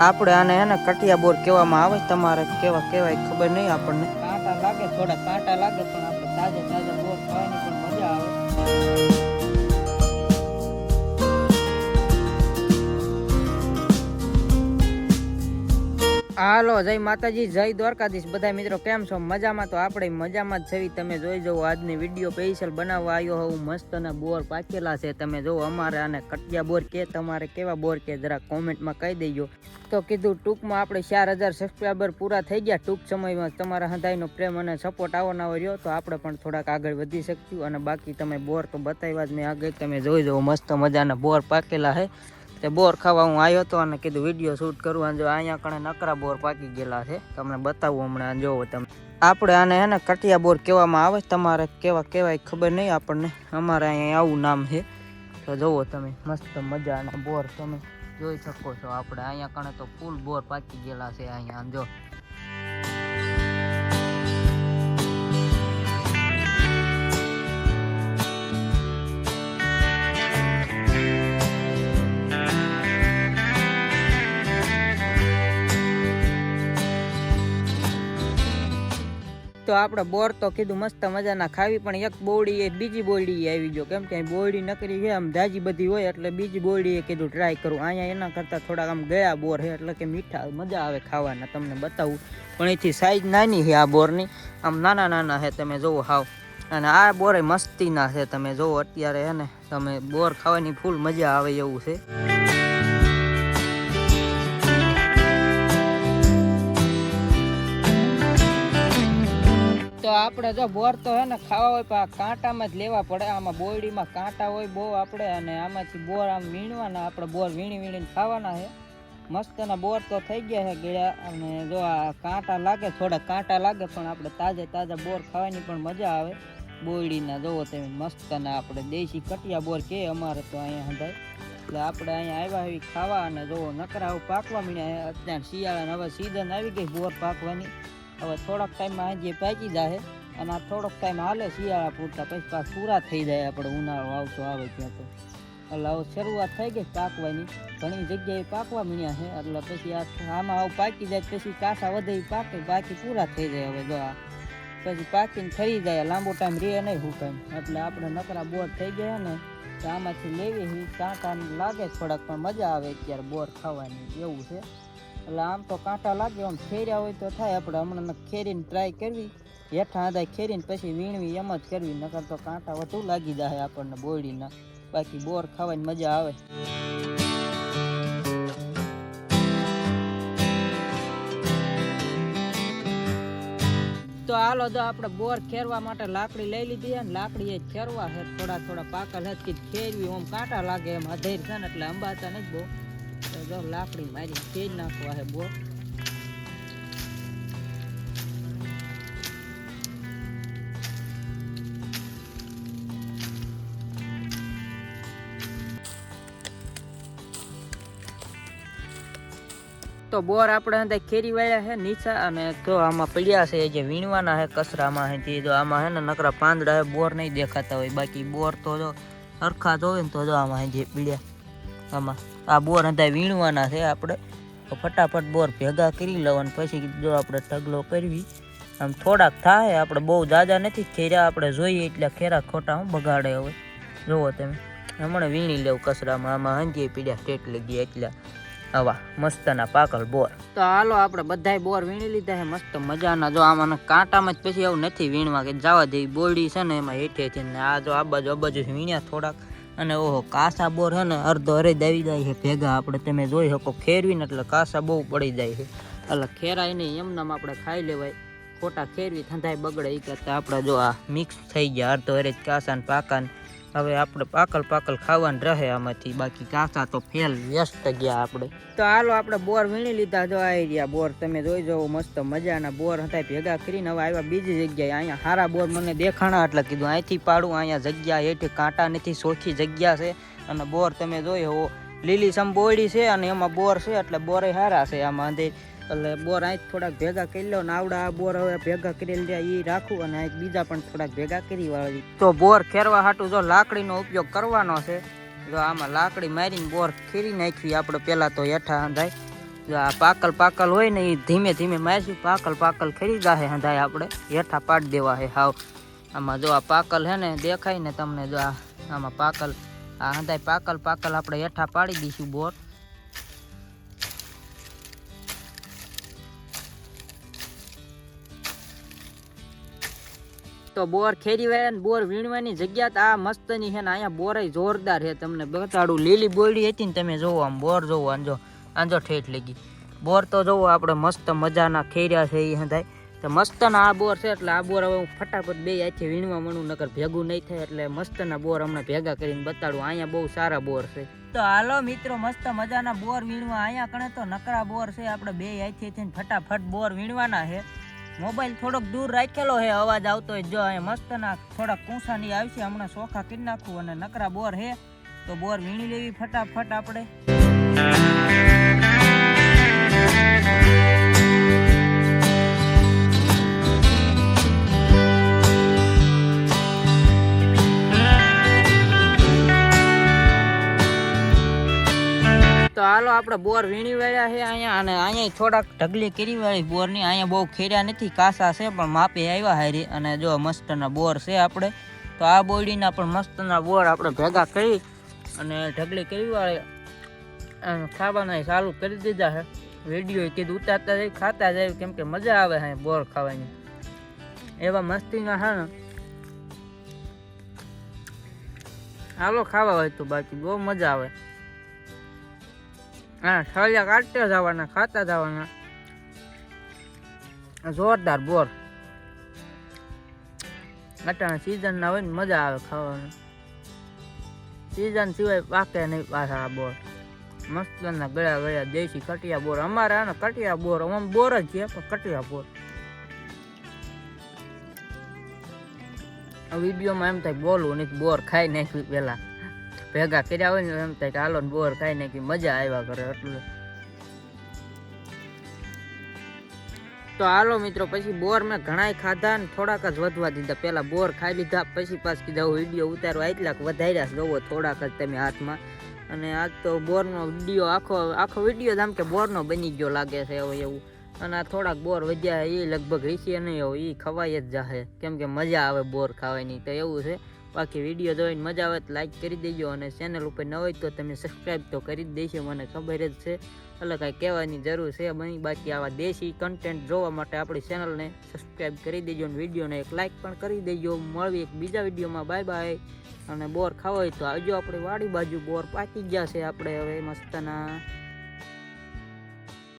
આપણે આને એને કટિયા બોર કહેવામાં આવે, તમારે કેવા કહેવાય ખબર નહીં આપણને. કાંટા લાગે, થોડા કાંટા લાગે, પણ આપણે તાજા તાજા બોર ખાવાની પણ મજા આવે. હાલો, જય માતાજી, જય દ્વારકાધીશ. બધા મિત્રો કેમ છો? મજામાં? તો આપણે મજામાં જ છવી. તમે જોઈ જવો આજની વીડિયો સ્પેશિયલ બનાવવા આવ્યો હોઉં. મસ્ત અને બોર પાકેલા છે. તમે જો અમારે આને કટિયા બોર કે, તમારે કેવા બોર કે, જરા કોમેન્ટમાં કહી દેજો. તો કીધું, ટૂંકમાં આપણે ચાર હજાર સબસ્ક્રાઈબર પૂરા થઈ ગયા. ટૂંક સમયમાં તમારા હંધાઈનો પ્રેમ અને સપોર્ટ આવો ના રહ્યો. તો આપણે પણ થોડાક આગળ વધી શકશું. અને બાકી તમે બોર તો બતાવ્યા જ મેં આગળ. તમે જોઈ જવો મસ્ત મજાના બોર પાકેલા છે. તે બોર ખાવા હું આવ્યો હતો અને કીધું વીડિયો શૂટ કરું અને જો અહીંયા કણે નકરા બોર પાકી ગયેલા છે તમને બતાવું હમણાં જોવો તમે. આપણે આને હે ને કટિયા બોર કહેવામાં આવે તમારે કેવા કહેવાય ખબર નહીં આપણને. અમારે અહીંયા આવું નામ છે. તો જુઓ તમે, મસ્ત મજાના બોર તમે જોઈ શકો છો. આપણે અહીંયા કણે તો ફૂલ બોર પાકી ગયેલા છે અહીંયા આમ જો. તો આપણે બોર તો કીધું મસ્ત મજાના ખાવી, પણ એક બોરડી એ બીજી બોરડી આવી ગયો. કેમ કે બોરડી નકરી છે, આમ જાજી બધી હોય એટલે બીજી બોરડી એ કીધું ટ્રાય કરું. અહીંયા એના કરતાં થોડાક આમ ગયા બોર છે, એટલે કે મીઠા મજા આવે ખાવાના, તમને બતાવું. પણ એથી સાઈઝ નાની છે આ બોરની. આમ નાના નાના છે, તમે જુઓ હાવ. અને આ બોરે મસ્તીના છે, તમે જુઓ અત્યારે હે ને, તમે બોર ખાવાની ફૂલ મજા આવે એવું છે. આપણે જો બોર તો હે ને ખાવા હોય, પણ કાંટામાં જ લેવા પડે. આમાં બોરડીમાં કાંટા હોય બહુ આપણે, અને આમાંથી બોર આમ વીણવાના, આપણે બોર વીણી વીણીને ખાવાના છે. મસ્તના બોર તો થઈ ગયા છે ગળ્યા અને જો આ કાંટા લાગે, થોડા કાંટા લાગે, પણ આપણે તાજા તાજા બોર ખાવાની પણ મજા આવે. બોરડીના જોવો તમે, મસ્તના આપણે દેશી કટિયા બોર કે અમારે તો અહીંયા હંધાય એટલે આપણે અહીંયા આવ્યા એવી ખાવા, અને જોવો નકરા હવે પાકવા મળ્યા અત્યારે શિયાળાને હવે સીઝન આવી ગઈ બોર પાકવાની. હવે થોડાક ટાઈમમાં આજે પાકી જાય અને આ થોડોક ટાઈમ હાલે, શિયાળા પૂરતા, પછી પાછ પૂરા થઈ જાય આપણે, ઉનાળો આવતો આવે ત્યાં તો. એટલે હવે શરૂઆત થઈ ગઈ પાકવાની. ઘણી જગ્યાએ પાકવા મીણ્યા છે, એટલે પછી આ આમાં આવું પાકી જાય, પછી કાસા વધે પાકે, બાકી પૂરા થઈ જાય હવે જો આ. પછી પાકીને થઈ જાય, લાંબો ટાઈમ રહે નહીં હુકાય એટલે આપણે નકરા બોર થઈ ગયા ને, તો આમાંથી લેવી કાંટા લાગે થોડાક, પણ મજા આવે અત્યારે બોર ખાવાની, એવું છે. એટલે આમ તો કાંટા લાગે, આમ ફેર્યા હોય તો થાય, આપણે હમણાં ખેરીને ટ્રાય કરવી. હેઠા આદાય ખેરીને પછી વીણવી એમ જ કરવી, નકર તો કાંટા વધુ લાગી જાય આપણને બોરડીના બાકી બોર ખાવાની મજા આવે. તો હાલો જો આપણે બોર ખેરવા માટે લાકડી લઈ લીધી અને લાકડી એ ખેરવા છે થોડા થોડા પાકલ હચકી ખેરવી, ઓમ કાંટા લાગે એમ અધેર છે ને એટલે અંબાતા નથી બહુ. તો લાકડી મારી ખેરી નાખવા છે બોર. તો બોર આપણે અંદર ખેરી વાળ્યા છે, નીચા અને તો આમાં પડ્યા છે, જે વીણવાના છે કચરામાં છે તે આમાં છે ને નકરા પાંદડા છે, બોર નહીં દેખાતા હોય. બાકી બોર તો જો સરખા જોવે ને તો જો આમાં જે પીડ્યા આમાં. આ બોર હતા વીણવાના છે આપણે. ફટાફટ બોર ભેગા કરી લઉં અને પછી જો આપણે ઢગલો કરવી. આમ થોડાક થાય, આપણે બહુ જાજા નથી ખેર્યા, આપણે જોઈએ એટલે ખેરા ખોટા હું બગાડે હવે. જુઓ તમે. હમણાં વીણી લેવું કચરામાં, આમાં હંજી પીડ્યા સ્ટેટ લગી એટલે આવા મસ્તના પાકલ બોર. તો હાલો આપણે બધાય બોર વીણી લીધા છે, મસ્ત મજાના. જો આમાં કાંટામાં જ પછી એવું નથી વીણવા કે જવા દેવી બોરડી છે ને એમાં હેઠેથી ને આ જો આ બાજુ આ બાજુ વીણ્યા થોડાક. અને ઓહો, કાસા બોર છે ને અડધો અરે આવી જાય છે ભેગા. આપણે તમે જોઈ શકો, ખેરવીને એટલે કાસા બહુ પડી જાય છે. એટલે ખેરાય નહીં, એમનામ આપણે ખાઈ લેવાય. ખોટા ખેરવી થંધાય બગડે એ કરતાં. આપણે જો આ મિક્સ થઈ ગયા અડધો અરે કાસા ને પાકા ને. હવે આપણે પાકલ પાકલ ખાવાનું રહે આમાંથી. બાકી કાસા તો ફેલ વ્યસ્ત ગયા આપણે. તો હાલો આપણે બોર વીણી લીધા જો આવી રહ્યા બોર. તમે જોઈ જાઓ, મસ્ત મજાના બોર હતા, ભેગા કરીને હવે આવ્યા બીજી જગ્યાએ. અહીંયા હારા બોર મને દેખાણા એટલે કીધું, અહીંથી પાડું, અહીંયા જગ્યા હેઠે કાંટા નથી, સોખી જગ્યા છે. અને બોર તમે જોઈ હો, લીલી સંબોળી છે અને એમાં બોર છે એટલે બોરે હારા છે, આમાં અંદર એટલે બોર અહીં થોડાક ભેગા કરી લો ને આવડા આ બોર હવે ભેગા કરી લે એ રાખું અને અહીં બીજા પણ થોડાક ભેગા કરી વાળી. તો બોર ખેરવા હાટું જો લાકડીનો ઉપયોગ કરવાનો છે. જો આમાં લાકડી મારીને બોર ખેરી નાખવી આપણે પહેલાં તો હેઠા હંધાય. જો આ પાકલ પાકલ હોય ને એ ધીમે ધીમે મારશું, પાકલ પાકલ ખરી જાહે હંધાય આપણે હેઠા પાડી દેવા હે હાવ. આમાં જો આ પાકલ હે ને દેખાય ને તમને જો આમાં પાકલ, આ હંધાય પાકલ પાકલ આપણે હેઠા પાડી દઈશું બોર. તો બોર ખેરી વાળા ને બોર વીણવાની જગ્યા તો આ મસ્તની છે ને અહીંયા બોર જોરદાર છે તમને બતાડું. લીલી બોરડી હતી ને તમે જોવો, આમ બોર જોવો આંજો આંજો ઠેઠ લગી. બોર તો જોવો, આપણે મસ્ત મજાના ખેર્યા છે એ હંધાય. તો મસ્તના આ બોર છે, એટલે આ બોર હવે હું ફટાફટ બે આથી વીણવા મણું નકર ભેગું નહીં થાય, એટલે મસ્તના બોર હમણાં ભેગા કરીને બતાડું. અહીંયા બહુ સારા બોર છે. તો હાલો મિત્રો, મસ્ત મજાના બોર વીણવા. અહીંયા કણે તો નકરા બોર છે, આપણે બે આથી ફટાફટ બોર વીણવાના છે. મોબાઈલ થોડોક દૂર રાખેલો હે, અવાજ આવતો જો મસ્ત ના થોડાક કૂંસાની આવશે હમણાં ચોખા કરી નાખું અને નકરા બોર હે, તો બોર વીણી લેવી ફટાફટ આપણે. આપણે બોર વીણી વાળ્યા છે અહીંયા અને અહીંયા થોડાક ઢગલી કરી વાળી બોરની અહીંયા બહુ ખેર્યા નથી, કાસા છે પણ માપે આવ્યા હારી. અને જો મસ્તના બોર છે આપણે તો આ બોડીના પણ મસ્તના બોર આપણે ભેગા કરી અને ઢગલી કરી વાળી ખાવાના ચાલુ કરી દીધા છે. વીડિયો કીધું, ઉતારતા જાય, ખાતા જાય, કેમ કે મજા આવે હા બોર ખાવાની. એવા મસ્તીના છે ને. હાલો ખાવા હોય તો બાકી બહુ મજા આવે. હા થળિયા કાઢતા જવાના, ખાતા જવાના. જોરદાર બોર. અટાણા સીઝન ના હોય ને મજા આવે ખાવાની. સીઝન સિવાય પાકે નહીં પાછા આ બોર. મસ્ત ના ગળ્યા દેશી કટિયા બોર. અમારે આને કટિયા બોર, આમ બોર જ છે, પણ કટિયા બોર. વિડીયોમાં એમ થાય બોલવું નહીં બોર ખાઈ નાખ્યું પેલા ભેગા કર્યા હોય ને એમ થાય કે હાલો ને બોર ખાઈ નાખી મજા આવ્યા કરે એટલું. તો હાલો મિત્રો, પછી બોર મેં ઘણાય ખાધા ને થોડાક જ વધવા દીધા. પેલા બોર ખાઈ લીધા, પછી પાછું કીધા વીડિયો ઉતારવા એટલાક વધાર્યા જોવો, થોડાક જ તમે હાથમાં. અને આજ તો બોરનો વીડિયો આખો આખો વીડિયો આમ કે બોરનો બની ગયો લાગે છે હવે એવું. અને આ થોડાક બોર વધ્યા, એ લગભગ રીસીએ નહીં હોય એ ખવાય જ જાહે. કેમ કે મજા આવે બોર ખાવાની, તો એવું છે. બાકી વીડિયો જોઈને મજા આવે તો લાઇક કરી દેજો અને ચેનલ ઉપર ન હોય તો તમે સબસ્ક્રાઈબ તો કરી જ દેશો મને ખબર જ છે. એટલે કાંઈ કહેવાની જરૂર છે બની. બાકી આવા દેશી કન્ટેન્ટ જોવા માટે આપણી ચેનલને સબસ્ક્રાઈબ કરી દેજો અને વિડીયોને એક લાઇક પણ કરી દેજો. મળવી એક બીજા વિડીયોમાં બાય બાય અને બોર ખાવા હોય તો આવજો આપણે વાડી બાજુ. બોર પાકી ગયા છે આપણે હવે મસ્તના.